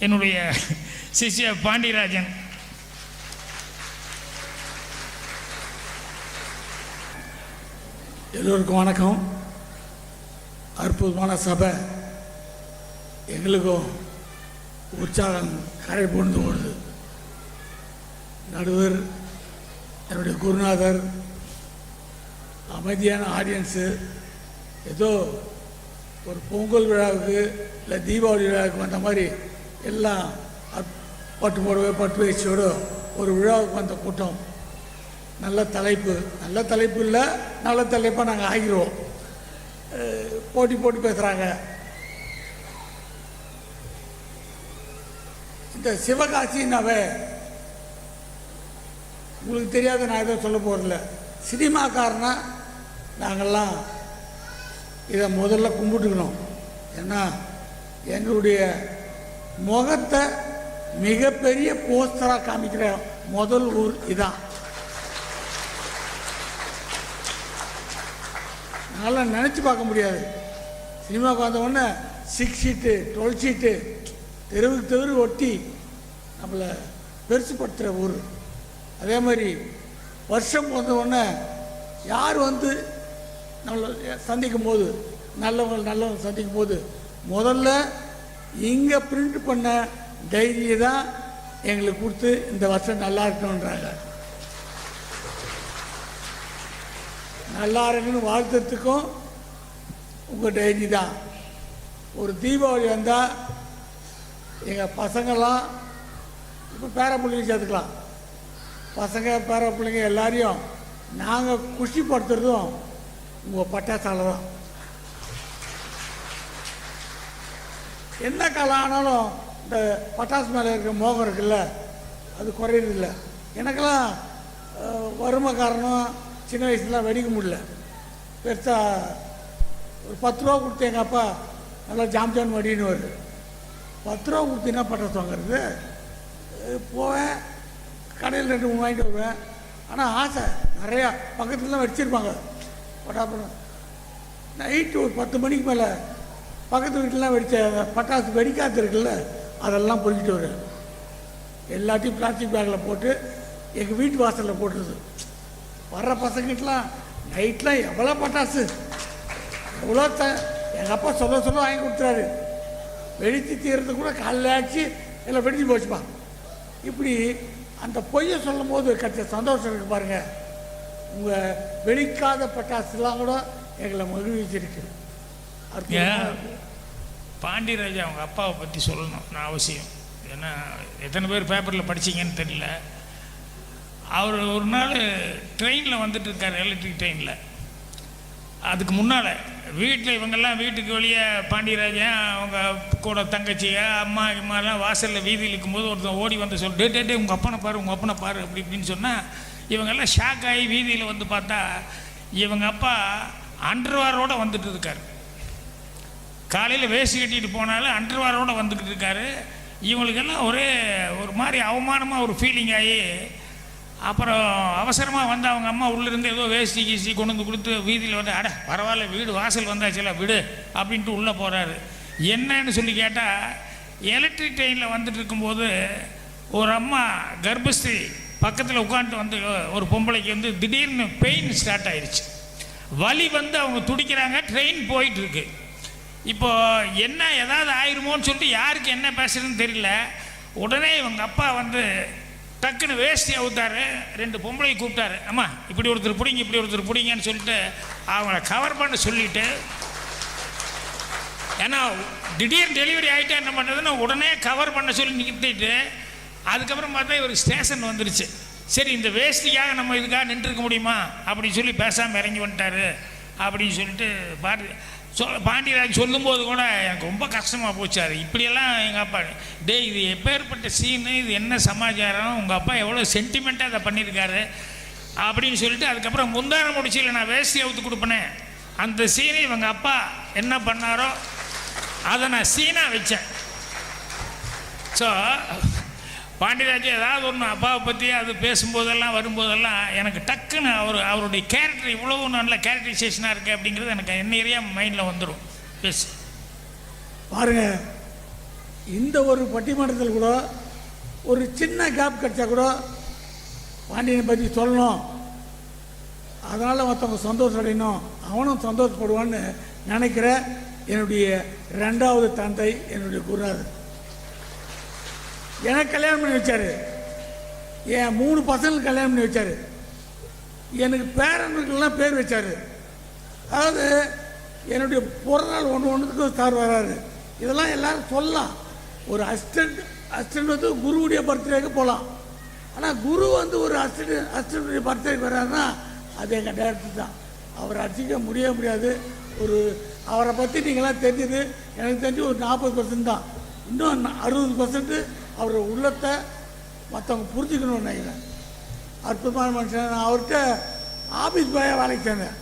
என்னுடைய சிஷ்ய பாண்டியராஜன். எல்லோருக்கும் வணக்கம். அற்புதமான சபை. எங்களுக்கும் உற்சாகம் கரை புரிந்து ஓடுது. நடுவர் என்னுடைய குருநாதர் அமைதியான ஆடியன்ஸு ஏதோ ஒரு பொங்கல் விழாவுக்கு இல்லை தீபாவளி விழாவுக்கு வந்த மாதிரி எல்லாம் அப்- பட்டு புடவை பட்டு ஒரு விழாவுக்கு வந்த கூட்டம். நல்ல தலைப்பு. நல்ல தலைப்பு இல்லை நல்ல தலைப்பாக நாங்கள் ஆகிடுவோம் போட்டி போட்டு பேசுகிறாங்க இந்த சிவகாசின்னாவே உங்களுக்கு தெரியாத நான் எதுவும் சொல்ல போகிறதில்ல சினிமாக்காரனா நாங்கள்லாம் இதை முதல்ல கும்பிட்டுக்கணும். ஏன்னா எங்களுடைய முகத்தை மிகப்பெரிய போஸ்டராக காமிக்கிற முதல் ஊர் இதான். நல்லா நினச்சி பார்க்க முடியாது. சினிமாவுக்கு வந்த உடனே சிக்ஸ் ஷீட்டு டுவெல் ஷீட்டு தெருவுக்கு தெரு ஒட்டி நம்மளை பெருசுப்படுத்துகிற ஊர். அதே மாதிரி வருஷம் வந்த உடனே யார் வந்து நம்மளை சந்திக்கும் போது நல்லவங்க நல்லவங்க சந்திக்கும் போது முதல்ல இங்கே பிரிண்ட் பண்ண டைரியை தான் எங்களுக்கு கொடுத்து இந்த வருஷம் நல்லா இருக்கணுன்றாங்க நல்லா இருக்குன்னு வாழ்த்துறதுக்கும் உங்கள் டைரி தான். ஒரு தீபாவளி வந்தால் எங்கள் பசங்கள்லாம் இப்போ பேர பிள்ளைங்க சேர்த்துக்கலாம். பசங்க பேர பிள்ளைங்க எல்லாரையும் நாங்கள் குஷிப்படுத்துறதும் உங்கள் பட்டாசால தான். என்ன காலம் ஆனாலும் இந்த பட்டாசு மேலே இருக்கிற மோகம் இருக்குல்ல அது குறையிறதில்ல. எனக்கெல்லாம் வறுமை காரணம் சின்ன வயசுலாம் வெடிக்க முடியல. பெருசாக ஒரு பத்து ரூபா கொடுத்து எங்கள் அப்பா நல்லா ஜாம் ஜாம் வடின்னு வருது பத்து ரூபா கொடுத்து என்ன பட்டாசு வாங்குறது? போவேன் கடையில் ரெண்டு மூணு வாங்கிட்டு வருவேன். ஆனால் ஆசை நிறையா பக்கத்துலலாம் வச்சிருப்பாங்க பட்டாசு நைட்டு ஒரு பத்து மணிக்கு மேலே பக்கத்து வீட்டிலாம் வெடித்த பட்டாசு வெடிக்காத்து இருக்குல்ல அதெல்லாம் பொறுக்கிட்டு வருவேன். எல்லாத்தையும் பிளாஸ்டிக் பேக்கில் போட்டு எங்கள் வீட்டு வாசலில் போட்டுருது. வர்ற பசங்கிட்டலாம் நைட்லாம் எவ்வளோ பட்டாசு? எவ்வளோ த எங்கள் அப்பா சொல்ல சொல்ல வாங்கி கொடுத்துறாரு. வெடித்து தீர்றது கூட காலைல ஆச்சு எல்லாம் வெடிச்சு போச்சுப்பா. இப்படி அந்த பொய்யை சொல்லும் போது கிடைச்ச சந்தோஷம் இருக்கு பாருங்கள் உங்கள் வெடிக்காத பட்டாசுலாம் கூட எங்களை மகிழ்விச்சிருக்கு. பாண்டியராஜா அவங்க அப்பாவை பற்றி சொல்லணும் நான் அவசியம். ஏன்னா எத்தனை பேர் பேப்பரில் படிச்சீங்கன்னு தெரியல. அவர் ஒரு நாள் ட்ரெயினில் வந்துட்டு இருக்கார் எலக்ட்ரிக் ட்ரெயினில். அதுக்கு முன்னால் வீட்டில் இவங்கெல்லாம் வீட்டுக்கு வெளியே பாண்டியராஜன் அவங்க கூட தங்கச்சியா அம்மா இம்மாலாம் வாசலில் வீதியில் இருக்கும்போது ஒருத்தன் ஓடி வந்து சொல்லு டே டே டே உங்கள் அப்பனை பாரு உங்கள் அப்பனை பாரு அப்படி இப்படின்னு சொன்னால் இவங்கெல்லாம் ஷாக் ஆகி வீதியில் வந்து பார்த்தா இவங்க அப்பா அண்டர்வாரோட வந்துட்டு இருக்கார். காலையில் வேஷ்டி கட்டிட்டு போனாலும் அண்டர்வாரோட வந்துக்கிட்டு இருக்காரு. இவங்களுக்கெல்லாம் ஒரே ஒரு மாதிரி அவமானமாக ஒரு ஃபீலிங் ஆகி அப்புறம் அவசரமாக வந்து அவங்க அம்மா உள்ளேருந்து ஏதோ வேஷ்டி கீசி கொண்டு வந்து கொடுத்து வீதியில் வந்து அட பரவாயில்ல வீடு வாசல் வந்தாச்சுல விடு அப்படின்ட்டு உள்ளே போகிறாரு என்னன்னு சொல்லி கேட்டால் எலக்ட்ரிக் ட்ரெயினில் வந்துட்டு இருக்கும்போது ஒரு அம்மா கர்ப்பஸ்திரி பக்கத்தில் உட்காந்துட்டு வந்து ஒரு பொம்பளைக்கு வந்து திடீர்னு பெயின் ஸ்டார்ட் ஆயிடுச்சு வலி வந்து அவங்க துடிக்கிறாங்க ட்ரெயின் போயிட்டுருக்கு இப்போ என்ன ஏதாவது ஆயிருமோன்னு சொல்லிட்டு யாருக்கு என்ன பேசுறதுன்னு தெரியல. உடனே இவங்க அப்பா வந்து டக்குன்னு வேஷ்டி அவுத்தாரு ரெண்டு பொம்பளை கூப்பிட்டாரு. அம்மா இப்படி ஒருத்தர் பிடிங்க இப்படி ஒருத்தர் பிடிங்கன்னு சொல்லிட்டு அவங்கள கவர் பண்ண சொல்லிட்டு ஏன்னா திடீர்னு டெலிவரி ஆகிட்டா என்ன பண்ணுறதுன்னு உடனே கவர் பண்ண சொல்லி நிறுத்திட்டு அதுக்கப்புறம் பார்த்தா இவருக்கு ஸ்டேஷன் வந்துருச்சு. சரி இந்த வேஷ்டிக்காக நம்ம இதுக்காக நின்றுருக்க முடியுமா? அப்படின்னு சொல்லி பேசாமல் இறங்கி வந்துட்டாரு. அப்படின்னு சொல்லிட்டு பாரு சொல் பாண்டியராஜ் சொல்லும்போது கூட எனக்கு ரொம்ப கஷ்டமாக போச்சு அது. இப்படியெல்லாம் எங்கள் அப்பா டே இது எப்பேற்பட்ட சீனு இது என்ன சமாச்சாரம் உங்கள் அப்பா எவ்வளோ சென்டிமெண்ட்டாக அதை பண்ணியிருக்காரு அப்படின்னு சொல்லிட்டு அதுக்கப்புறம் முந்தான முடிச்சியில் நான் வேஷ்டி அவுத்து கொடுப்பனே. அந்த சீனை இவங்க அப்பா என்ன பண்ணாரோ அதை நான் சீனாக வச்சேன். ஸோ பாண்டியராஜன் ஏதாவது ஒன்று அப்பாவை பற்றி அது பேசும்போதெல்லாம் வரும்போதெல்லாம் எனக்கு டக்குன்னு அவர் அவருடைய கேரக்டர் இவ்வளோ நல்ல கேரக்டரைசேஷனாக இருக்குது அப்படிங்கிறது எனக்கு என்னையா மைண்டில் வந்துடும் பேசு. பாருங்க இந்த ஒரு பட்டிமன்றத்தில் கூட ஒரு சின்ன கேப் கிடைச்சா கூட பாண்டியனை பற்றி சொல்லணும். அதனால் மற்றவங்க சந்தோஷம் அடையணும் அவனும் சந்தோஷப்படுவான்னு நினைக்கிற என்னுடைய ரெண்டாவது தந்தை என்னுடைய குருநாதர். எனக்கு கல்யாணம் பண்ணி வச்சாரு. என் மூணு பசங்களுக்கு கல்யாணம் பண்ணி வச்சாரு. எனக்கு பேரன்களுக்கெல்லாம் பேர் வச்சாரு. அதாவது என்னுடைய பிறநாள் ஒன்று ஒன்றுக்கு சார் வராரு. இதெல்லாம் எல்லாரும் சொல்லலாம். ஒரு அசிஸ்டன்ட் அசிஸ்டன்ட் வந்து குருவுடைய பர்த்டேக்கு போகலாம் ஆனால் குரு வந்து ஒரு அசிஸ்டன்ட் அசிஸ்டன்ட்டுடைய பர்த்டேக்கு வர்றாருன்னா அது எங்கள் டேரக்டர் தான். அவரை அடிச்சிக்க முடிய முடியாது. ஒரு அவரை பற்றி நீங்களாம் தெரிஞ்சது. எனக்கு தெரிஞ்சு ஒரு நாற்பது பர்சன்ட் தான். இன்னும் அறுபது பர்சன்ட்டு அவர் உள்ளத்தை மற்றவங்க புரிஞ்சுக்கணும்னு நினைக்கிறேன். அற்புதமான மனுஷன். நான் அவர்கிட்ட ஆஃபீஸ் பாயாக வேலைக்கு சேர்ந்தேன்.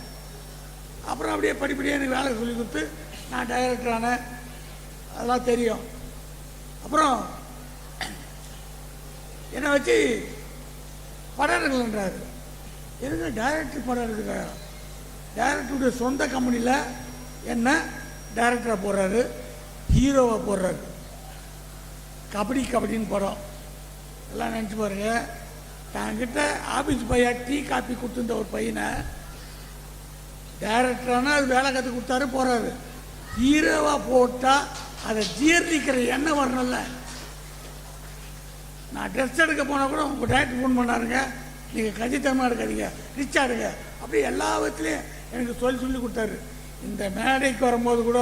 அப்புறம் அப்படியே படிப்படியாக எனக்கு வேலை சொல்லி கொடுத்து நான் டைரக்டரானேன் அதெல்லாம் தெரியும். அப்புறம் என்னை வச்சு படம் எடுக்கலன்றார். எதுங்க டைரக்டர் படம் எடுக்கிறாரு டைரக்டருடைய சொந்த கம்பெனியில் என்ன டைரக்டராக போடுறாரு ஹீரோவாக போடுறாரு கபடி கபடின்னு படம் எல்லாம் நினச்சி பாருங்க. தன்கிட்ட ஆஃபீஸ் பையா டீ காப்பி கொடுத்துருந்த ஒரு பையனை டைரக்டரானா அது வேலை கற்று கொடுத்தாரு போகிறாரு ஹீரோவாக போட்டால் அதை ஜீர்ணிக்கிற எண்ணம் வரணும்ல. நான் ட்ரெஸ் எடுக்க போனால் கூட உங்கள் டேரக்டர் ஃபோன் பண்ணாருங்க. நீங்கள் கஞ்சித்தனமாக எடுக்காதீங்க ரிச்சாக எடுங்க அப்படி எல்லா விதத்துலையும் எனக்கு சொல்லி சொல்லி கொடுத்தாரு. இந்த மேடைக்கு வரும்போது கூட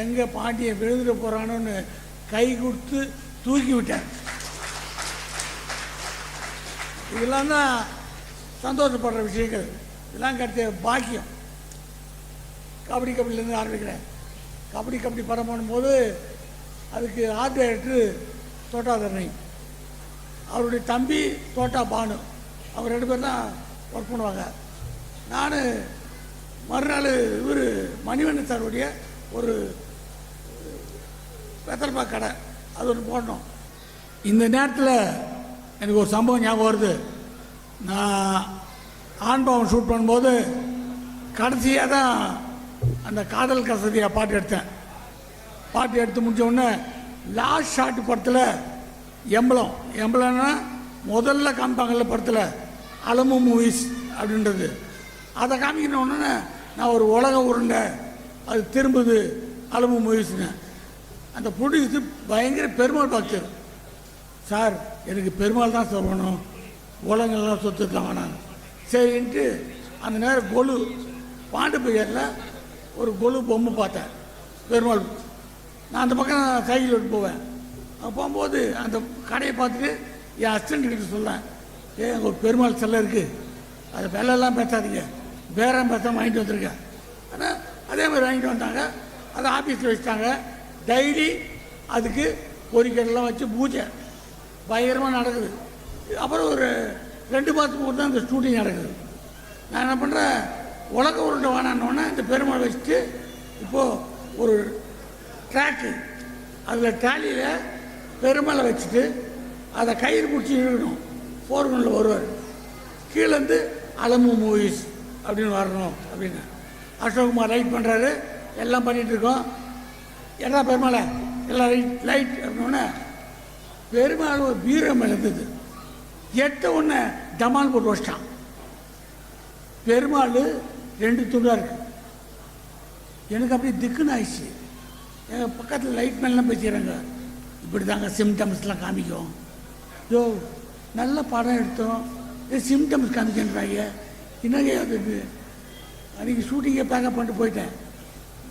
எங்கே பாண்டியன் விழுந்துட்டு போகிறானோன்னு கை கொடுத்து தூக்கி விட்டார் இதெல்லாம் தான் சந்தோஷப்படுற விஷயங்கள். இதெல்லாம் கிடைச்ச பாக்கியம். கபடி கபடியிலேருந்து ஆரம்பிக்கிறேன். கபடி கபடி படம் பண்ணும்போது அதுக்கு ஆர்ட் டைரக்டர் தோட்டாதரணி. அவருடைய தம்பி தோட்டா பானு. அவர் ரெண்டு பேரும் தான் ஒர்க் பண்ணுவாங்க. நான் மறுநாள் இவர் மணிவண்ணன் சாருடைய ஒரு வெத்தலைப்பா கடை. அது ஒன்று போடணும். இந்த நேரத்தில் எனக்கு ஒரு சம்பவம் ஞாபகம் வருது. நான் ஆண்பாவம் ஷூட் பண்ணும்போது கடைசியாக தான் அந்த காதல் கசதியாக பாட்டு எடுத்தேன். பாட்டு எடுத்து முடிச்ச லாஸ்ட் ஷாட்டு படத்தில் எம்பளம். எம்பளம்னா முதல்ல காமிப்பாங்கல்ல படத்தில் அலமு மூவிஸ் அப்படின்றது. அதை காமிக்கணும் உடனே நான் ஒரு உலக உருண்டை அது திரும்புது அலமு மூவிஸ்னு அந்த ப்ரொடியூஸு பயங்கர பெருமாள் பக்தர். சார் எனக்கு பெருமாள் தான் சொல்லணும். உலகெல்லாம் சொத்து தான் வேணாம் சரின்ட்டு அந்த நேரம் கொலு பாண்டு பையரில் ஒரு கொலு பொம்மை பார்த்தேன். பெருமாள் நான் அந்த பக்கம் சைக்கிள் விட்டு போவேன். அங்கே போகும்போது அந்த கடையை பார்த்துட்டு என் அசிஸ்டண்ட் கிட்ட சொல்லேன் ஏ அங்கே ஒரு பெருமாள் செல்லை இருக்குது அது விலையெல்லாம் பேசாதீங்க. பேரம் பேசாமல் வாங்கிட்டு வந்திருக்கேன். ஆனால் அதே மாதிரி வாங்கிட்டு வந்தாங்க. அதை ஆஃபீஸில் வச்சுட்டாங்க. டெய்லி அதுக்கு பொறிக்கடலாம் வச்சு பூஜை. பயங்கரமாக நடக்குது. அப்புறம் ஒரு ரெண்டு மாதத்துக்கு ஒரு தான் இந்த ஷூட்டிங் நடக்குது. நான் என்ன பண்ணுறேன் உலக உருண்டை வேணான்னொன்னே இந்த பெருமாள் வச்சுட்டு இப்போது ஒரு ட்ராக்கு அதில் ட்ராலியில் பெருமாளை வச்சுட்டு அதை கயிறு பிடிச்சி இழுக்கணும். ஃபோர்கனில் வருவார். கீழேருந்து அலமு மூவிஸ் அப்படின்னு வரணும் அப்படின்னு. அசோக்குமார் ரைட் பண்ணுறாரு எல்லாம் பண்ணிகிட்ருக்கோம் இருக்கோம் என்ன பெருமாளை? எல்லாம் ரைட் லைட் அப்படின்னோடனே பெருமாள் ஒரு வீரம் இழந்தது இருந்தது எட்ட ஒன்று டமால் போட்டு வச்சிட்டான். பெருமாள் ரெண்டு துண்டாக இருக்கு. எனக்கு அப்படியே திக்குன்னு ஆயிடுச்சு. எங்கள் பக்கத்தில் லைட் மேலாம் பேசிக்கிறாங்க. இப்படி தாங்க சிம்டம்ஸ்லாம் காமிக்கும். யோ நல்ல படம் எடுத்தோம். சிம்டம்ஸ் காமிக்கின்றாங்க. என்னங்க அது? இது அன்றைக்கி ஷூட்டிங்கை பேக்கப் பண்ணிட்டு போயிட்டேன்.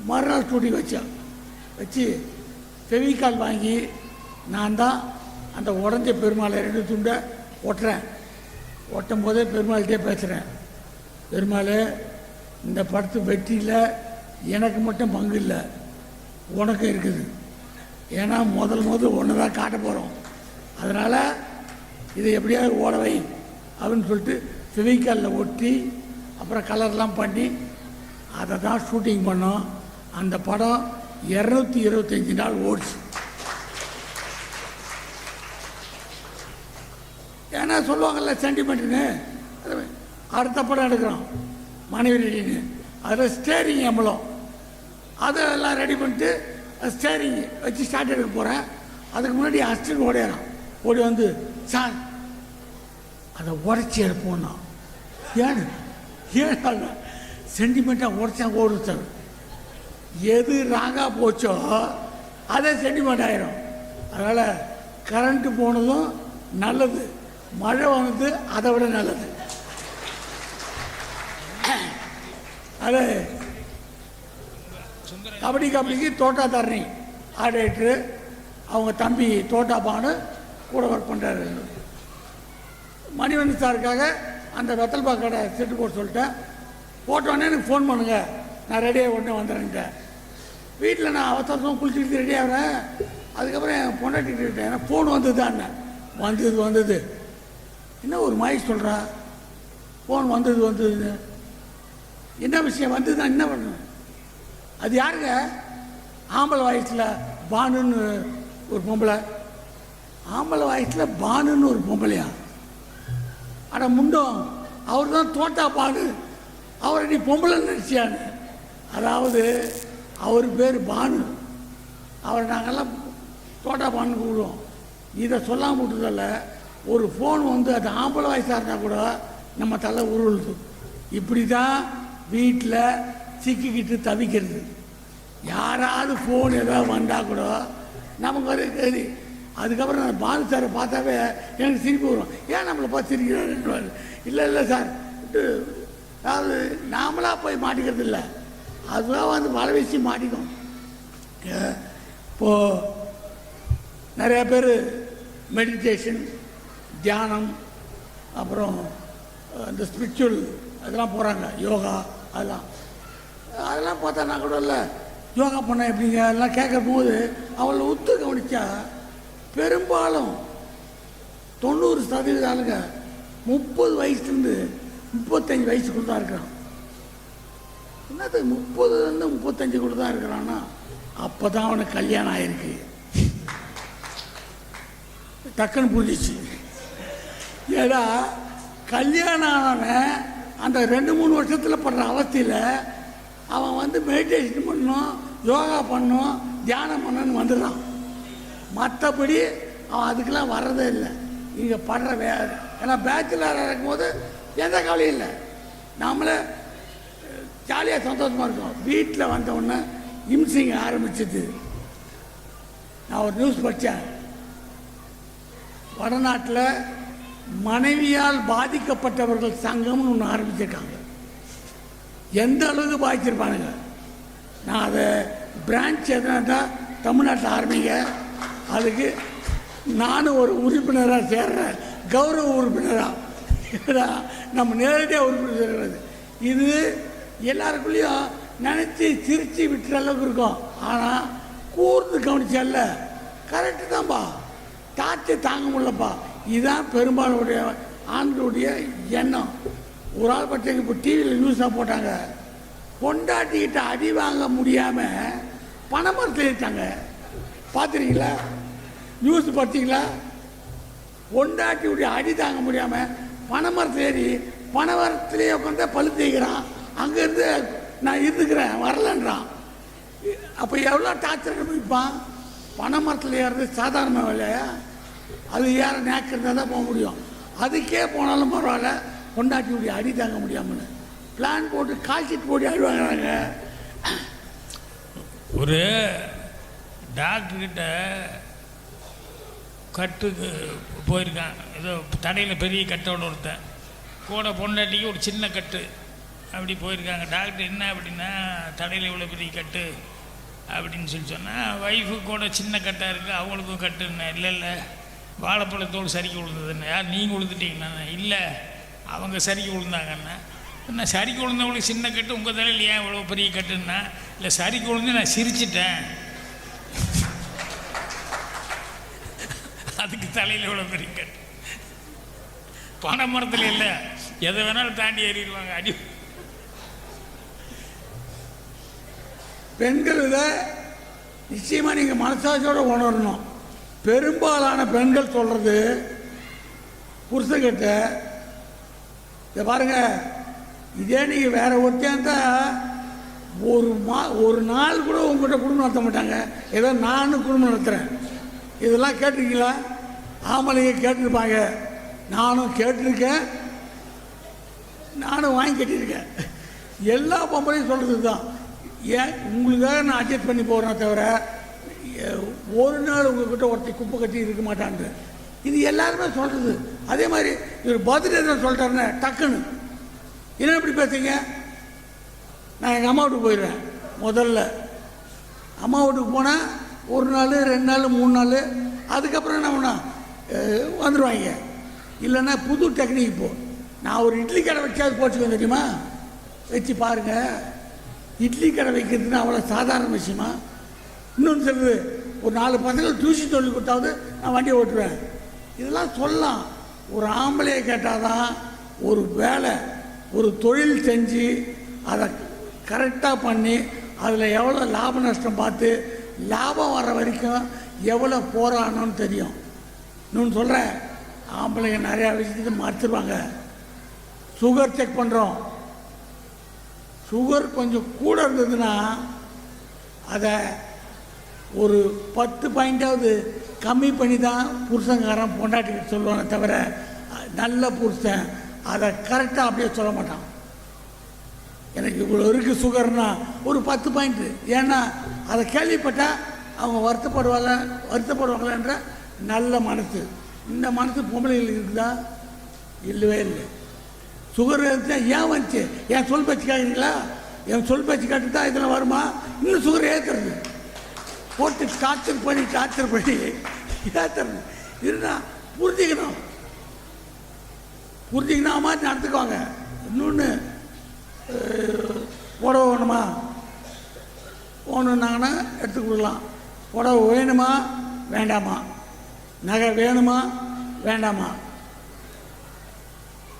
மறுநாள் ஷூட்டிங் வச்சேன். வச்சு ஃபெவிகால் வாங்கி நான் தான் அந்த உடஞ்ச பெருமாளை ரெண்டு துண்டை ஒட்டுறேன். ஒட்டும் போதே பெருமாள்கிட்டே பேசுகிறேன் பெருமாளே இந்த படத்து வெற்றியில் எனக்கு மட்டும் பங்கு இல்லை உனக்கும் இருக்குது. ஏன்னா முதல் முதல் ஒன்று தான் காட்ட போகிறோம் அதனால் இதை எப்படியாவது ஓடவை அப்படின்னு சொல்லிட்டு ஃபெவிகாலில் ஒட்டி அப்புறம் கலர்லாம் பண்ணி அதை தான் ஷூட்டிங் பண்ணோம். அந்த படம் இரநூத்தி இருபத்தஞ்சி நாள் ஓடுச்சு. ஏன்னா சொல்லுவாங்கல்ல சென்டிமெண்ட்டுன்னு அடுத்த படம் எடுக்கிறோம். மனைவி ரெடின்னு. அதில் ஸ்டேரிங் எம்பளம் அதெல்லாம் ரெடி பண்ணிட்டு ஸ்டேரிங் வச்சு ஸ்டார்ட் எடுக்க போகிறேன் அதுக்கு முன்னாடி அஸ்டன் ஓடையிறான் ஓடி வந்து சார் அதை உடச்சி எடுப்போம்னா. ஏன்? ஏன் சென்டிமெண்ட்டாக உடச்சா ஓடும் சார். எது ராங்கா போச்சோ அதே சென்டிமெண்ட் ஆயிரும். அதனால் கரண்ட்டு போனதும் நல்லது. மழை வந்தது அதை விட நல்லது. அது கபடி கபடிக்கு தோட்டா தரணி ஆடிட்டரு அவங்க தம்பி தோட்டா பானு கூட ஒர்க் பண்ணுறாரு மணிவண்ணன் சாருக்காக அந்த வெத்தல்பா கடை செட்டு போட்டு சொல்லிட்டேன். போட்டோடனே எனக்கு ஃபோன் பண்ணுங்கள் நான் ரெடியாக உடனே வந்துடுறேன்ட்டேன் வீட்டில் நான் அவசரம் குளிச்சுட்டு ரெடியாக வரேன். அதுக்கப்புறம் என் பொண்டாட்டிகிட்டு இருக்கேன் ஏன்னா ஃபோன் வந்ததுதான் வந்தது வந்தது. என்ன ஒரு மாதிரி சொல்கிறா ஃபோன் வந்தது வந்ததுன்னு. என்ன விஷயம்? வந்தது என்ன பண்ணணும்? அது யாருங்க? ஆம்பளை வயசில் பானுன்னு ஒரு பொம்பளை. ஆம்பளை வயசில் பானுன்னு ஒரு பொம்பளையா? ஆனால் முண்டம் அவர் தான் தோட்டா பாடு அவரை நீ பொம்பளை நினச்சியான்னு. அதாவது அவர் பேர் பானு. அவரை நாங்கெல்லாம் தோட்டா பானு கூப்பிடுவோம். இதை சொல்லாமல் விட்டதில்ல ஒரு ஃபோன் வந்து அது ஆம்பளை வயசாக இருந்தால் கூட நம்ம தலை உருளுது. இப்படி தான் வீட்டில் சிக்கிக்கிட்டு தவிக்கிறது. யாராவது ஃபோன் ஏதாவது வந்தால் கூட நமக்கு ஒரு சரி. அதுக்கப்புறம் நான் பாலு சாரை பார்த்தாவே எனக்கு சிரிப்பு வரும். ஏன் நம்மளை பார்த்து சிரிக்கிறாரு இல்லை இல்லை சார். அதாவது நாமளாக போய் மாட்டிக்கிறது இல்லை அதுவாக வந்து மழை வீசி மாட்டிக்கும். இப்போது இப்போ நிறைய பேர் மெடிடேஷன் தியானம் அப்புறம் இந்த ஸ்பிரிச்சுவல் அதெல்லாம் போகிறாங்க யோகா அதெல்லாம். அதெல்லாம் பார்த்தா நான் கூட இல்லை. யோகா பண்ண எப்படிங்க? அதெல்லாம் கேட்க போது அவளை உத்து கவனித்தா பெரும்பாலும் தொண்ணூறு சதவீத ஆளுங்க முப்பது வயசுலேருந்து முப்பத்தஞ்சு வயசுக்குள்ள தான் இருக்கிறான் என்னது முப்பதுலேருந்து முப்பத்தஞ்சு கூட தான் இருக்கிறான்னா அப்போ தான் அவனுக்கு கல்யாணம் ஆயிருக்கு. டக்குன்னு புரிஞ்சிச்சு. ஏடா கல்யாணம் ஆனவன் அந்த ரெண்டு மூணு வருஷத்தில் படுற அவஸ்தையில் அவன் வந்து மெடிடேஷன் பண்ணணும் யோகா பண்ணும் தியானம் பண்ணணும்னு வந்துடுறான். மற்றபடி அவன் அதுக்கெல்லாம் வர்றதே இல்லை. இங்கே படுற வே ஏன்னா பேச்சுலராக இருக்கும்போது எந்த கவலையும் இல்லை. நாமளே ஜாலியாக சந்தோஷமாக இருக்கும். வீட்டில் வந்த உடனே இம்சிங்க ஆரம்பிச்சது. நான் ஒரு நியூஸ் படித்தேன் வடநாட்டில் மனைவியால் பாதிக்கப்பட்டவர்கள் சங்கம்னு ஒன்று ஆரம்பிச்சிருக்காங்க. எந்த அளவுக்கு பாதிச்சிருப்பானுங்க? நான் அதை பிரான்ச் எதுனா தமிழ்நாட்டில் ஆரம்பிங்க. அதுக்கு நானும் ஒரு உறுப்பினராக சேர்றேன். கௌரவ உறுப்பினராக நம்ம நேரடியாக உறுப்பினர் சேர்றது. இது எல்லாருக்குள்ளேயும் நினச்சி சிரித்து விட்டுற அளவுக்கு இருக்கும். ஆனால் கூர்ந்து கவனிச்சல்ல. கரெக்டு தான்ப்பா தாட்சி தாங்க முடியலப்பா. இதுதான் பெரும்பாலுடைய ஆண்களுடைய எண்ணம். ஒரு ஆள் பட்சங்க இப்போ டிவியில் நியூஸாக போட்டாங்க. கொண்டாட்டிக்கிட்ட அடி வாங்க முடியாமல் பணமரம் இருக்காங்க. பார்த்துருக்கீங்களா நியூஸ் பார்த்தீங்களா பொண்டாட்டியுடைய அடி தாங்க முடியாமல் பனைமரத்தில் ஏறி பனைமரத்திலேயே உட்காந்து பழு தேய்க்கிறான். அங்கேருந்து நான் இருந்துக்கிறேன் வரலன்றான். அப்போ எவ்வளோ டார்ச்சர் அனுபவிப்பான் பனைமரத்தில் ஏறது சாதாரண வேலையா அது ஏற நேக்கு இருந்தால் தான் போக முடியும். அதுக்கே போனாலும் பரவாயில்ல பொண்டாட்டியுடைய அடி தாங்க முடியாமல் பிளான் போட்டு கால்ஷீட் போட்டு அடி வாங்குறாங்க ஒரு டாக்டர்கிட்ட கட்டுக்கு போயிருக்கான். ஏதோ தடையில் பெரிய கட்டோட ஒருத்தன். கூட பொண்டாட்டிக்கு ஒரு சின்ன கட்டு. அப்படி போயிருக்காங்க. டாக்டர் என்ன அப்படின்னா தலையில் இவ்வளோ பெரிய கட்டு அப்படின்னு சொல்லி சொன்னால் ஒய்ஃபு கூட சின்ன கட்டாக இருக்குது அவங்களுக்கும் கட்டுன்னு இல்லை இல்லை. வாழைப்பழத்தோடு சரிக்கு விழுந்ததுன்னு யார் நீங்கள் விழுந்துட்டீங்கண்ணா இல்லை. அவங்க சரிக்கு விழுந்தாங்கண்ணா என்ன? சரிக்கு விழுந்தவங்களுக்கு சின்ன கட்டு உங்கள் தலையில் ஏன் இவ்வளோ பெரிய கட்டுன்னா இல்லை சரிக்கு விழுந்து நான் சிரிச்சிட்டேன். அதுக்கு தலையில் இவ்வளோ பெரிய கட்டு. பனை மரத்தில் இல்லை. எதை வேணாலும் தாண்டி ஏறிடுவாங்க. அடி பெண்கள் இதை நிச்சயமாக நீங்கள் மனசாட்சியோட உணரணும். பெரும்பாலான பெண்கள் சொல்கிறது புருஷங்கிட்ட இதை பாருங்க இதே நீங்கள் வேற ஒருத்தையாந்தா ஒரு மா ஒரு நாள் கூட உங்கள்கிட்ட குடும்பம் நடத்த மாட்டாங்க. ஏதோ நானும் குடும்பம் நடத்துகிறேன் இதெல்லாம் கேட்டிருக்கீங்களா? ஆம்பளைங்க கேட்டிருப்பாங்க. நானும் கேட்டிருக்கேன். நானும் வாங்கி கட்டியிருக்கேன். எல்லா பொம்பளையும் சொல்கிறது தான் ஏன்? உங்களுக்காக நான் அட்ஜஸ்ட் பண்ணி போகிறேன் தவிர ஒரு நாள் உங்ககிட்ட ஒருத்தர் குப்பை கட்டி இருக்க மாட்டான்ட்டு. இது எல்லாருமே சொல்கிறது அதே மாதிரி இவர் பர்த்டே சொல்லிட்டாருன்னு டக்குன்னு. என்ன இப்படி பேசுறீங்க? நான் எங்கள் அம்மா வீட்டுக்கு போயிடுறேன். முதல்ல அம்மா வீட்டுக்கு போனால் ஒரு நாள் ரெண்டு நாள் மூணு நாள் அதுக்கப்புறம் என்ன பண்ணா? வந்துடுவாங்க இல்லைன்னா புது டெக்னிக் இப்போ நான் ஒரு இட்லி கடை வச்சாது போச்சுக்கோங்க தெரியுமா? வச்சு பாருங்கள் இட்லி கடை வைக்கிறதுன்னு அவ்வளோ சாதாரண விஷயமா? இன்னொன்று சொல்லுது ஒரு நாலு பசங்கள் டியூஷன் சொல்லி கொடுத்தாவது நான் வண்டியை ஓட்டுவேன். இதெல்லாம் சொல்லலாம். ஒரு ஆம்பளையை கேட்டால் ஒரு வேலை ஒரு தொழில் செஞ்சு அதை கரெக்டாக பண்ணி அதில் எவ்வளோ லாப நஷ்டம் பார்த்து லாபம் வர வரைக்கும் எவ்வளோ போராடணும்னு தெரியும். இன்னொன்று சொல்கிறேன் ஆம்பளைங்க நிறையா விஷயத்தை மறுத்துருவாங்க. சுகர் செக் பண்ணுறோம் சுகர் கொஞ்சம் கூட இருந்ததுன்னா அதை ஒரு பத்து பாயிண்டாவது கம்மி பண்ணி தான் புருஷங்காரன் பொண்டாட்டிக்கு சொல்லுவானே தவிர நல்ல புருஷன் அதை கரெக்டாக அப்படியே சொல்ல மாட்டான். எனக்கு இவ்வளோ இருக்குது சுகர்னா ஒரு பத்து பாயிண்ட்டு ஏன்னா அதை கேள்விப்பட்டால் அவங்க வருத்தப்படுவாங்க வருத்தப்படுவாங்களன்ற நல்ல மனசு. இந்த மனசு பொம்பளைகளுக்கு இருக்குதா? இல்லவே இல்லை. சுகர் ஏன் வந்துச்சு? என் சொல் பேச்சு கேட்குறீங்களா? என் சொல் பேச்சு கேட்டு தான் இதில் வருமா? இன்னும் சுகர் ஏற்றுறது போட்டு டார்ச்சர் பண்ணி டார்ச்சர் பண்ணி ஏற்றுறது இருந்தா புரிஞ்சுக்கணும். புரிஞ்சுக்கினா மாதிரி நடத்துக்குவாங்க இன்னொன்று புடவை வேணுமா? வேணுன்னாங்கன்னா எடுத்து கொடுக்கலாம். புடவை வேணுமா? வேண்டாமா? நகை வேணுமா? வேண்டாமா?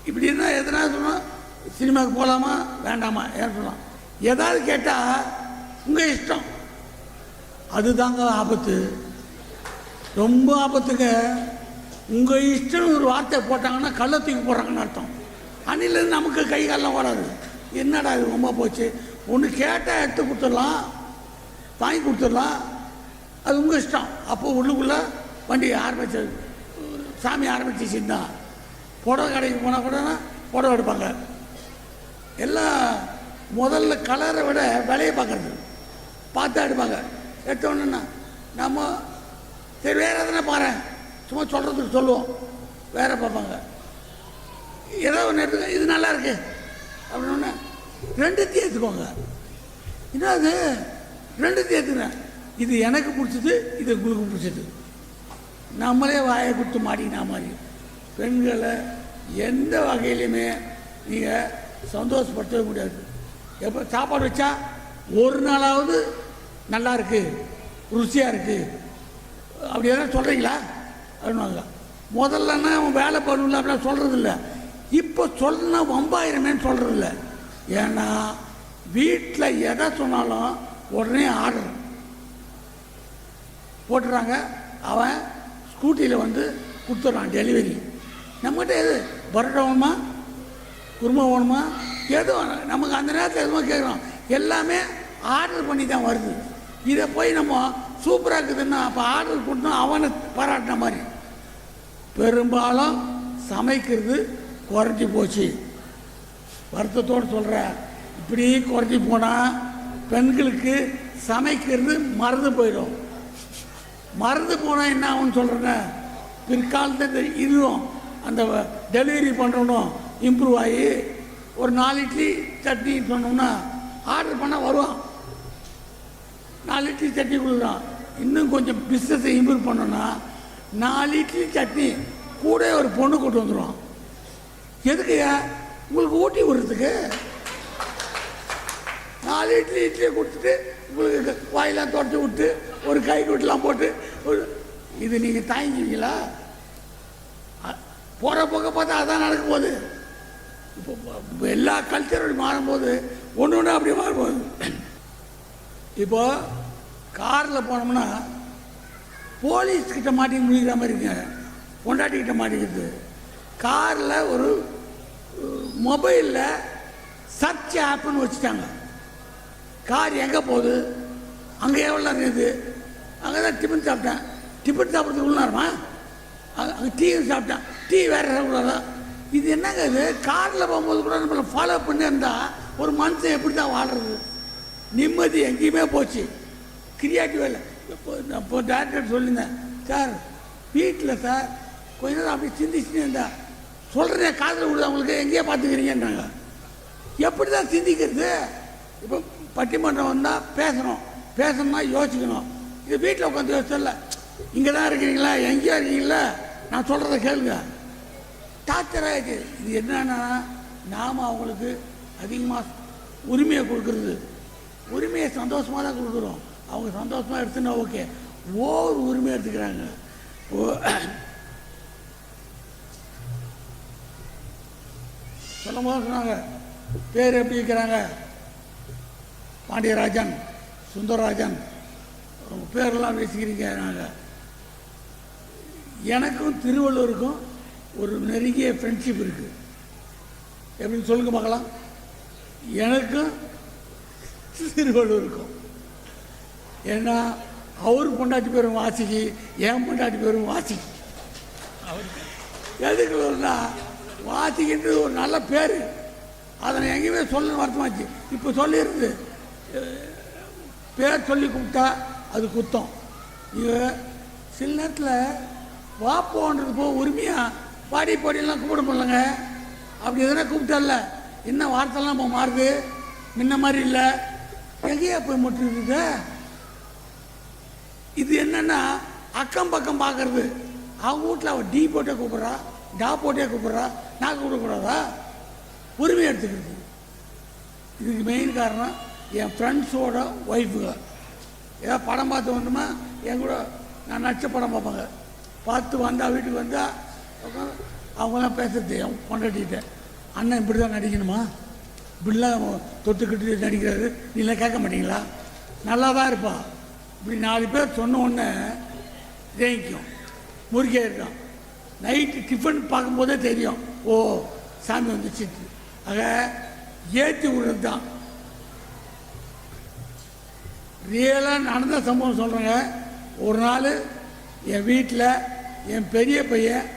இப்படின்னா எதனா சொன்னால் சினிமாவுக்கு போகலாமா வேண்டாமா ஏன் சொல்லலாம் ஏதாவது கேட்டால் உங்கள் இஷ்டம். அதுதாங்க ஆபத்து. ரொம்ப ஆபத்துங்க. உங்கள் இஷ்டம்னு ஒரு வார்த்தை போட்டாங்கன்னா கள்ள தூக்கி போடுறாங்கன்னு அர்த்தம். அன்னிலேருந்து நமக்கு கை காலெலாம் வராது. என்னடா இது ரொம்ப போச்சு. ஒன்று கேட்டால் எடுத்து கொடுத்துடலாம். வாங்கி கொடுத்துடலாம். அது உங்கள் இஷ்டம். அப்போது உள்ளுக்குள்ளே வண்டி ஆரம்பிச்சது. சாமி ஆரம்பிச்சிச்சுன்னா புடவை கடைக்கு போனால் கூட புடவை எடுப்பாங்க. எல்லாம் முதல்ல கலரை விட விலையை பார்க்கறது. பார்த்தா எடுப்பாங்க. எடுத்தோன்னா நம்ம சரி வேறு எதனா பாரு. சும்மா சொல்கிறதுக்கு சொல்லுவோம். வேற பார்ப்பாங்க. ஏதோ ஒன்று எடுத்துக்க இது நல்லா இருக்கு. அப்படின்னு ரெண்டுத்தையும் ஏற்றுக்கோங்க என்னது? ரெண்டுத்தையும் ஏற்றுக்கிறேன் இது எனக்கு பிடிச்சது இது உங்களுக்கு பிடிச்சது. நம்மளே வாயை கொடுத்து மாட்டிக்கினா மாதிரி. பெண்களை எந்த வகையிலையுமே நீங்கள் சந்தோஷப்படுத்தவே முடியாது. எப்போ சாப்பாடு வச்சா ஒரு நாளாவது நல்லா இருக்குது ருசியாக இருக்குது அப்படி எதாவது சொல்கிறீங்களா அப்படின்வாங்க முதல்லன்னா அவன் வேலை பண்ணல அப்படிலாம் சொல்கிறதில்ல இப்போ சொல்லனா வம்பாயிரமேன்னு சொல்கிறது இல்லை ஏன்னா வீட்டில் எதை சொன்னாலும் உடனே ஆர்டர். போட்டுறாங்க. அவன் ஸ்கூட்டியில் வந்து கொடுத்துட்றான் டெலிவரி. நம்மகிட்ட எது? பரோட்டா வேணுமா? குருமா வேணுமா? எது நமக்கு அந்த நேரத்தில் எதுவும் கேட்குறோம். எல்லாமே ஆர்டர் பண்ணி தான் வருது. இதை போய் நம்ம சூப்பராக இருக்குதுன்னா அப்போ ஆர்டர் கொடுத்தோம் அவனை பாராட்டின மாதிரி. பெரும்பாலும் சமைக்கிறது குறைஞ்சி போச்சு. வருத்தத்தோடு சொல்கிற இப்படி குறைஞ்சி போனால் பெண்களுக்கு சமைக்கிறது மறந்து போயிடும். மறந்து போனால் என்ன ஆகும்னு சொல்கிறேங்க பிற்காலத்தில் இதுவும் அந்த டெலிவரி பண்ணுறோம் இம்ப்ரூவ் ஆகி ஒரு நாலு இட்லி சட்னி சொன்னோம்னா ஆர்டர் பண்ணால் வருவான். நாலு இட்லி சட்னி கொடுக்குறான். இன்னும் கொஞ்சம் பிஸ்னஸை இம்ப்ரூவ் பண்ணோன்னா நாலு இட்லி சட்னி கூட ஒரு பொண்ணு கொண்டு வந்துடுவான் எதுக்குயா உங்களுக்கு ஊட்டி விடுறதுக்கு. நாலு இட்லி இட்லியை கொடுத்துட்டு உங்களுக்கு வாயிலாம் தொடச்சி விட்டு ஒரு கை கூட்டெலாம் போட்டு ஒரு இது நீங்கள் தாங்கிக்குவீங்களா போகிற போக பார்த்தா அதான் நடக்க போகுது. இப்போ எல்லா கல்ச்சரும் மாறும்போது ஒன்று ஒன்று அப்படியே மாறும்போது. இப்போ காரில் போனோம்னா போலீஸ் கிட்ட மாட்டி முடிக்கிற மாதிரி இருக்குங்க. பொண்டாட்டி கிட்ட மாட்டிக்கிறது. காரில் ஒரு மொபைலில் சர்ச் ஆப்னு வச்சுட்டாங்க. கார் எங்கே போகுது? அங்கே எவ்வளோ இருக்குது? அங்கே தான் டிஃபன் சாப்பிட்டேன். டிஃபன் சாப்பிட்றதுக்கு உள்ளாருமா அங்கே அங்கே டீ சாப்பிட்டேன். டீ வேறு சாப்பிடாதா இது என்னங்க இது? காரில் போகும்போது கூட நம்மளை ஃபாலோ பண்ணி இருந்தால் ஒரு மனுஷன் எப்படி தான் வாழ்கிறது நிம்மதி எங்கேயுமே போச்சு. கிரியாட்டிவ் இல்லை. இப்போ இப்போ டேரக்டர் சொல்லியிருந்தேன் சார் வீட்டில் சார் கொஞ்ச நேரம் அப்படி சிந்திச்சுன்னு இருந்தா சொல்கிறேன் காதில் விடுது அவங்களுக்கு எங்கேயே பார்த்துக்கிறீங்கன்றாங்க. எப்படி தான் சிந்திக்கிறது? இப்போ பட்டிமன்றம் வந்தால் பேசணும். பேசணும்னா யோசிக்கணும். இது வீட்டில் உட்காந்து யோசிச்சல இங்கே தான் இருக்கிறீங்களா? எங்கேயோ இருக்கீங்களா? நான் சொல்கிறத கேளுங்க. டார்ச்சர் இது என்னன்னா நாம் அவங்களுக்கு அதிகமாக உரிமையை கொடுக்கறது. உரிமையை சந்தோஷமாக தான் கொடுக்குறோம். அவங்க சந்தோஷமாக எடுத்துனா ஓகே. ஓர் உரிமை எடுத்துக்கிறாங்க. ஓ சொல்லும் போது சொன்னாங்க. பேர் எப்படி இருக்கிறாங்க? பாண்டியராஜன் சுந்தரராஜன். பேரெல்லாம் பேசிக்கிறீங்க நாங்கள் எனக்கும் திருவள்ளுவருக்கும் ஒரு நெருங்கிய ஃப்ரெண்ட்ஷிப் இருக்குது எப்படின்னு சொல்லுங்க பார்க்கலாம். எனக்கும் திருவள்ளுவருக்கும். ஏன்னா அவர் பொண்டாட்டி பேரும் வாசிக்கு என் பொண்டாட்டி பேரும் வாசிக்கு. அவருக்கு எதுக்கு வரும்னா வாசிக்கின்றது ஒரு நல்ல பேர். அதை எங்கேயுமே சொல்ல வருத்தமாச்சு இப்போ சொல்லியிருந்து பேர் சொல்லி கூப்பிட்டா அது குத்தம். இது சில நேரத்தில் வாப்போன்றது போ உரிமையாக பாடி பாடியெல்லாம் கூப்பிட முடியலங்க. அப்படி எதனா கூப்பிட்டால என்ன வார்த்தைலாம் இப்போ மாறுது? முன்ன மாதிரி இல்லை. எங்கேயா போய் முட்டுருக்குது இது என்னன்னா அக்கம் பக்கம் பார்க்கறது அவங்க வீட்டில் அவள் டீ போட்டே கூப்பிட்றா டா போட்டே கூப்பிட்றா நான் கூப்பிடக்கூடாதா உரிமை எடுத்துக்கிறது. இதுக்கு மெயின் காரணம் என் ஃப்ரெண்ட்ஸோட ஒய்ஃபுங்க ஏதாவது படம் பார்த்து வந்தோமா? என் கூட நான் நடிச்ச படம் பார்ப்பாங்க. பார்த்து வந்தா வீட்டுக்கு வந்தால் அவங்களாம் பேசுறது என் பொண்டாட்டிகிட்ட. அண்ணன் இப்படி தான் நடிக்கணுமா? இப்படிலாம் தொட்டுக்கிட்டு நடிக்கிறாரு. நீலாம் கேட்க மாட்டீங்களா? நல்லா தான் இருப்பா. இப்படி நாலு பேர் சொன்ன உடனே ஜெயிக்கும். முருகே இருக்கான். நைட்டு டிஃபன் பார்க்கும்போதே தெரியும். ஓ சாமி வந்துச்சு. ஆக ஏற்றி விடுறது தான் ரியலாக நடந்த சம்பவம் சொல்கிறேங்க ஒரு நாள் என் வீட்டில் என் பெரிய பையன்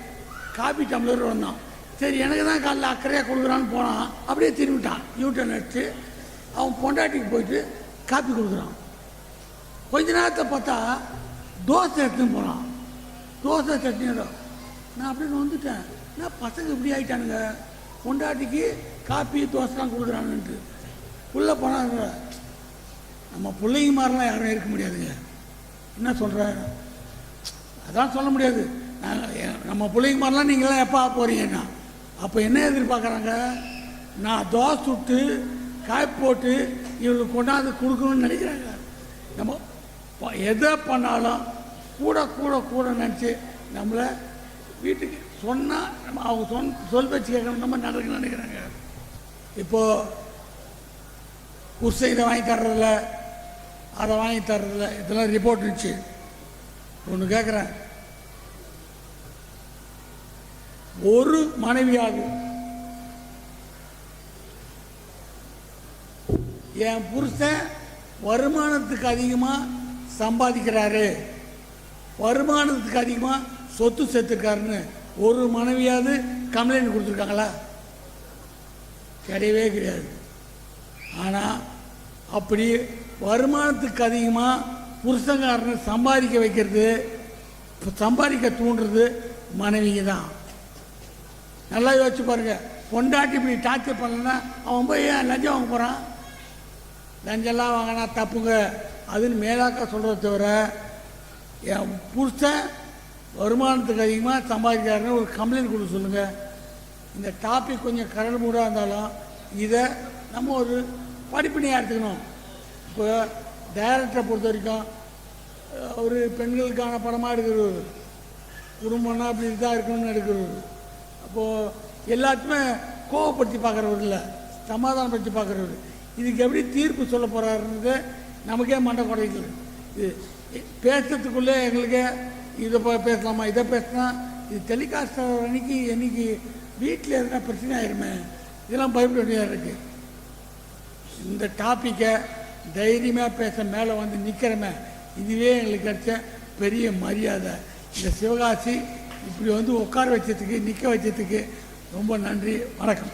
காபி டம்ளர் வந்தான். சரி எனக்கு தான் காலைல அக்கறையாக கொடுக்குறான்னு போனான். அப்படியே திரும்பிட்டான். யூட்டன் அடிச்சு அவன் பொண்டாட்டிக்கு போயிட்டு காப்பி கொடுக்குறான். கொஞ்ச நேரத்தை பார்த்தா தோசை எடுத்துன்னு போனான். தோசை சட்னி நான் அப்படின்னு வந்துட்டேன். நான் பசங்க இப்படி ஆகிட்டானுங்க பொண்டாட்டிக்கு காப்பி தோசைலாம் கொடுக்குறானுன்ட்டு. உள்ளே போனாங்க நம்ம பிள்ளைங்க மாதிரிலாம் யாரும் இருக்க முடியாதுங்க. என்ன சொல்கிறேன் அதான் சொல்ல முடியாது. நாங்கள் நம்ம பிள்ளைங்க மாதிரிலாம் நீங்களாம் எப்போ போகிறீங்கன்னா அப்போ என்ன எதிர்பார்க்குறாங்க? நான் தோசை சுட்டு காய் போட்டு இவங்களுக்கு கொண்டாந்து கொடுக்கணும்னு நினைக்கிறாங்க. நம்ம எதை பண்ணாலும் கூட கூட கூட நினச்சி நம்மளை வீட்டுக்கு சொன்னால் நம்ம அவங்க சொன் சொல் வச்சு கேட்கணும் நம்ம நடக்க நினைக்கிறாங்க. இப்போது குர்சை இதை வாங்கி தர்றதில்ல அதை வாங்கி தர்றதில்ல இதெல்லாம் ரிப்போர்ட் இருந்துச்சு ஒன்று கேட்குறேன். ஒரு மனைவியாவது என் புருஷன் வருமானத்துக்கு அதிகமாக சம்பாதிக்கிறாரு. வருமானத்துக்கு அதிகமாக சொத்து சேர்த்துருக்காருன்னு ஒரு மனைவியாவது கம்ப்ளைண்ட் கொடுத்துருக்காங்களா? கிடையவே கிடையாது. ஆனால் அப்படி வருமானத்துக்கு அதிகமாக புருஷங்காரனை சம்பாதிக்க வைக்கிறது சம்பாதிக்க தூண்டுறது மனைவிங்க தான் நல்லா யோசிச்சு பாருங்க. பொண்டாட்டி இப்படி டார்ச்சர் பண்ணலன்னா அவன் போய் ஏன் லஞ்சம் வாங்க போகிறான் லஞ்சம்லாம் வாங்கினா தப்புங்க. அதுன்னு மேலாக்க சொல்கிறத தவிர என் புருஷன் வருமானத்துக்கு அதிகமாக சம்பாதிக்கிறாருன்னு ஒரு கம்ப்ளைண்ட் கொடுக்க சொல்லுங்கள் இந்த டாபிக் கொஞ்சம் கரடு மூடாக இருந்தாலும் இதை நம்ம ஒரு படிப்பினையாக எடுத்துக்கணும். இப்போ டைரக்டரை பொறுத்த வரைக்கும் ஒரு பெண்களுக்கான படமாக எடுக்கிறது. குடும்பம்னா அப்படி தான் இருக்கணும்னு எடுக்கிறது. அப்போது எல்லாத்தையுமே கோவப்படுத்தி பார்க்குறவர் இல்லை. சமாதானப்படுத்தி பார்க்குறவர். இதுக்கு எப்படி தீர்ப்பு சொல்ல போகிறாருன்றது நமக்கே மண்டை குறைக்கல இது பேசுறதுக்குள்ளே எங்களுக்கு இதை போய் பேசலாமா இதை பேசினா இது டெலிகாஸ்ட் அன்னைக்கு இன்னைக்கு வீட்டில் எதுனா பிரச்சனை ஆயிருமே. இதெல்லாம் பயப்பட வேண்டியதாக இருக்குது இந்த டாப்பிக்கை தைரியமாக பேச மேலே வந்து நிற்கிறமே இதுவே எங்களுக்கு கிடைச்ச பெரிய மரியாதை. இந்த சிவகாசி இப்படி வந்து உட்கார வச்சதுக்கு நிற்க வச்சதுக்கு ரொம்ப நன்றி வணக்கம்.